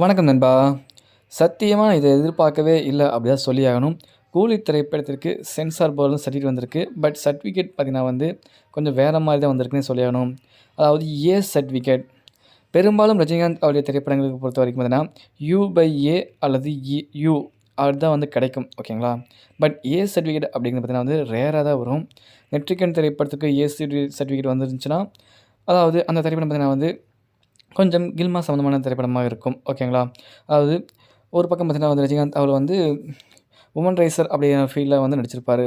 வணக்கம் நண்பா. சத்தியமாக இதை எதிர்பார்க்கவே இல்லை அப்படி தான் சொல்லி ஆகணும் கூலி திரைப்படத்திற்கு சென்சார் போர்டில் சர்டிஃபிகேட் வந்திருக்கு. பட் சர்டிஃபிகேட் பார்த்திங்கன்னா வந்து கொஞ்சம் வேறு மாதிரி தான் வந்திருக்குன்னு சொல்லி ஆகணும் அதாவது ஏ சர்டிஃபிகேட். பெரும்பாலும் ரஜினிகாந்த் அவருடைய திரைப்படங்களுக்கு பொறுத்த வரைக்கும் பார்த்தீங்கன்னா யூ பை ஏ அல்லது e, யூ அதுதான் வந்து கிடைக்கும் ஓகேங்களா? பட் ஏ சர்டிஃபிகேட் அப்படிங்கிறது பார்த்தீங்கன்னா வந்து ரேராக தான் வரும். நெட்ரிகன் திரைப்படத்துக்கு ஏ சர்டிஃபிகேட் வந்துருந்துச்சுன்னா அதாவது அந்த திரைப்படம் பார்த்தீங்கன்னா வந்து கொஞ்சம் கில்மா சம்மந்தமான திரைப்படமாக இருக்கும். ஓகேங்களா அதாவது ஒரு பக்கம் பார்த்தீங்கன்னா வந்து ரஜினிகாந்த் அவர் வந்து உமன் ரைசர் அப்படிங்கிற ஃபீல்டில் வந்து நடிச்சிருப்பார்.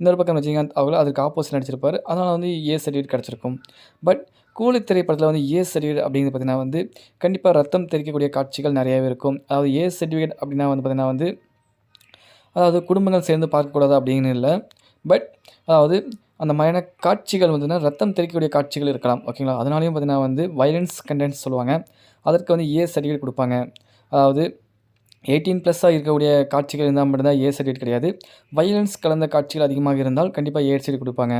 இன்னொரு பக்கம் ரஜினிகாந்த் அவர் அதுக்கு ஆப்போசிட் நடிச்சிருப்பார். அதனால் வந்து ஏ சர்டிஃபிகேட் கிடச்சிருக்கும். பட் கூலி திரைப்படத்தில் வந்து ஏ சர்டிஃபிகேட் அப்படிங்கிறது பார்த்திங்கன்னா வந்து கண்டிப்பாக ரத்தம் தெரிக்கக்கூடிய காட்சிகள் நிறையாவே இருக்கும். அதாவது ஏ சர்டிஃபிகேட் அப்படின்னா வந்து பார்த்திங்கன்னா வந்து அதாவது குடும்பங்கள் சேர்ந்து பார்க்கக்கூடாது அப்படின்னு இல்லை. பட் அதாவது அந்த மாதிரியான காட்சிகள் வந்துன்னா ரத்தம் தெளிக்கக்கூடிய காட்சிகள் இருக்கலாம் ஓகேங்களா? அதனாலையும் பார்த்தீங்கன்னா வந்து வயலன்ஸ் கண்டென்ட்ஸ் சொல்லுவாங்க. அதற்கு வந்து ஏ சர்டிஃபிகேட் கொடுப்பாங்க. அதாவது எயிட்டீன் ப்ளஸ்ஸாக இருக்கக்கூடிய காட்சிகள் இருந்தால் மட்டும்தான் ஏ சர்டிஃபிகேட் கிடையாது. வயலன்ஸ் கலந்த காட்சிகள் அதிகமாக இருந்தால் கண்டிப்பாக ஏ சர்டிஃபிகேட் கொடுப்பாங்க.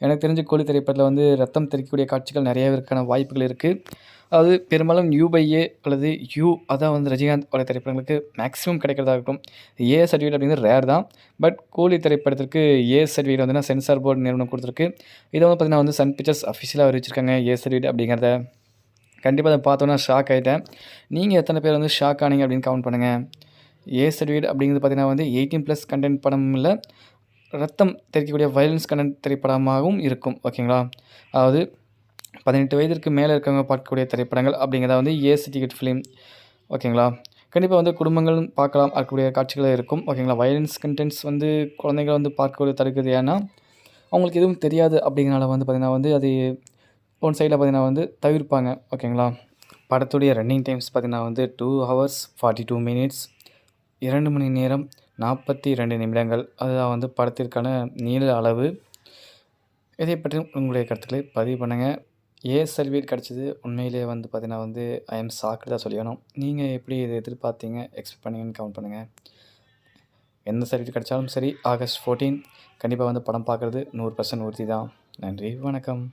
எனக்கு தெரிஞ்ச கோழி திரைப்படத்தில் வந்து ரத்தம் தெறிக்கக்கூடிய காட்சிகள் நிறையவிற்கான இருக்கான வாய்ப்புகள் இருக்குது அதாவது பெரும்பாலும் யூ பை ஏ அல்லது யூ அதான் வந்து ரஜினிகாந்த் பட திரைப்படங்களுக்கு மேக்ஸிமம் கிடைக்கிறதா இருக்கும் ஏ சர்டிஃபிகேட் அப்படிங்கிறது ரேர் தான். பட் கூலி திரைப்படத்திற்கு ஏ சர்டிஃபிகேட் வந்து சென்சார் போர்டு நிறுவனம் கொடுத்துருக்கு. இதை வந்து பார்த்திங்கன்னா வந்து சன் பிக்சர்ஸ் அஃபிஷியலாக அறிவிச்சிருக்காங்க ஏ சர்டிஃபிகேட் அப்படிங்கிறத. கண்டிப்பாக அதை பார்த்தோன்னா ஷாக் ஆகிட்டேன் நீங்கள் எத்தனை பேர் வந்து ஷாக் ஆனீங்க அப்படின்னு கவுண்ட் பண்ணுங்கள் ஏ சர்டிஃபிகேட் அப்படிங்கிறது பார்த்திங்கன்னா வந்து எயிட்டீன் ப்ளஸ் கண்டென்ட் படம் இல்லை ரத்தம் தெரிவிக்கக்கூடிய வயலன்ஸ் கண்டென்ட் திரைப்படமாகவும் இருக்கும். ஓகேங்களா அதாவது பதினெட்டு வயதிற்கு மேலே இருக்கவங்க பார்க்கக்கூடிய திரைப்படங்கள் அப்படிங்கிறத வந்து ஏ சர்டிஃபிகேட் ஃபிலிம் ஓகேங்களா கண்டிப்பாக வந்து குடும்பங்களும் பார்க்கலாம் இருக்கக்கூடிய காட்சிகளாக இருக்கும். ஓகேங்களா வயலன்ஸ் கண்டென்ட்ஸ் வந்து குழந்தைகள் வந்து பார்க்கக்கூடிய தடுக்குது. ஏன்னா அவங்களுக்கு எதுவும் தெரியாது அப்படிங்கிறனால வந்து பார்த்திங்கன்னா வந்து அது ஒன் சைடில் பார்த்திங்கன்னா வந்து தவிர்ப்பாங்க ஓகேங்களா படத்துடைய ரன்னிங் டைம்ஸ் பார்த்திங்கன்னா வந்து two hours forty two minutes இரண்டு மணி நேரம் நாற்பத்தி ரெண்டு நிமிடங்கள். அதுதான் வந்து படத்திற்கான நீள அளவு. இதை பற்றி உங்களுடைய கருத்துக்களை பதிவு பண்ணுங்கள் ஏ சர்டிஃபிகேட் கிடச்சிது உண்மையிலே வந்து பார்த்தீங்கன்னா வந்து ஐ எம் சாக்கு தான் சொல்லணும் நீங்கள் எப்படி இதை எதிர்பார்த்தீங்க? எக்ஸ்பெக்ட் பண்ணீங்கன்னு கவுண்ட் பண்ணுங்கள் எந்த சர்டிஃபிகேட் கிடச்சாலும் சரி ஆகஸ்ட் ஃபோர்டீன் கண்டிப்பாக வந்து படம் பார்க்குறது நூறு பர்சன்ட் உறுதி தான். நன்றி வணக்கம்.